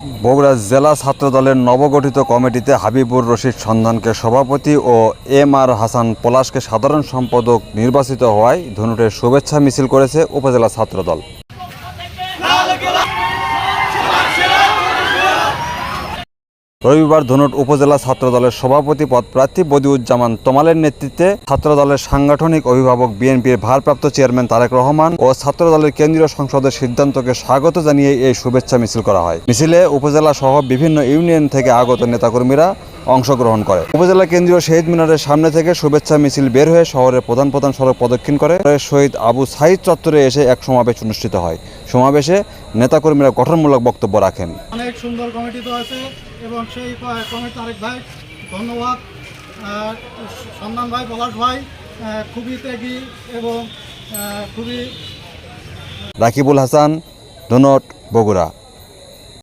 বগুড়া জেলা ছাত্র দলের নবগঠিত কমিটিতে হাবিবুর রশিদ সন্ধানকে সভাপতি ও এম আর হাসান পলাশকে সাধারণ সম্পাদক নির্বাচিত হওয়ায় ধনুটের শুভেচ্ছা মিছিল করেছে উপজেলা ছাত্র দল রবিবার ধনুট উপজেলা ছাত্র দলের সভাপতি পদ প্রার্থী বদিউজ্জামান তোমালের নেতৃত্বে ছাত্র দলের সাংগঠনিক অভিভাবক বিএনপির ভারপ্রাপ্ত চেয়ারম্যান তারেক রহমান ও ছাত্র দলের কেন্দ্রীয় সংসদের সিদ্ধান্তকে স্বাগত জানিয়ে এই শুভেচ্ছা মিছিল করা হয়। মিছিলে উপজেলা সহ বিভিন্ন ইউনিয়ন থেকে আগত নেতাকর্মীরা অংশগ্রহণ করে। উপজেলা কেন্দ্রীয় শহীদ মিনারের সামনে থেকে শুভেচ্ছা মিছিল বের হয়ে শহরের প্রধান প্রধান সড়ক প্রদক্ষিণ করে শহীদ আবু সাইদ চত্বরে এসে এক সমাবেশ অনুষ্ঠিত হয়। সমাবেশে নেতাকর্মীরা গঠনমূলক বক্তব্য রাখেন। অনেক সুন্দর কমিটি তো আছে এবং সেই কমিটি আরেক ভাই ধন্যবাদ। সন্ধান ভাই পলাশ ভাই খুবই ত্যাগী এবং খুবই রাকিবুল হাসান ধনট বগুড়া।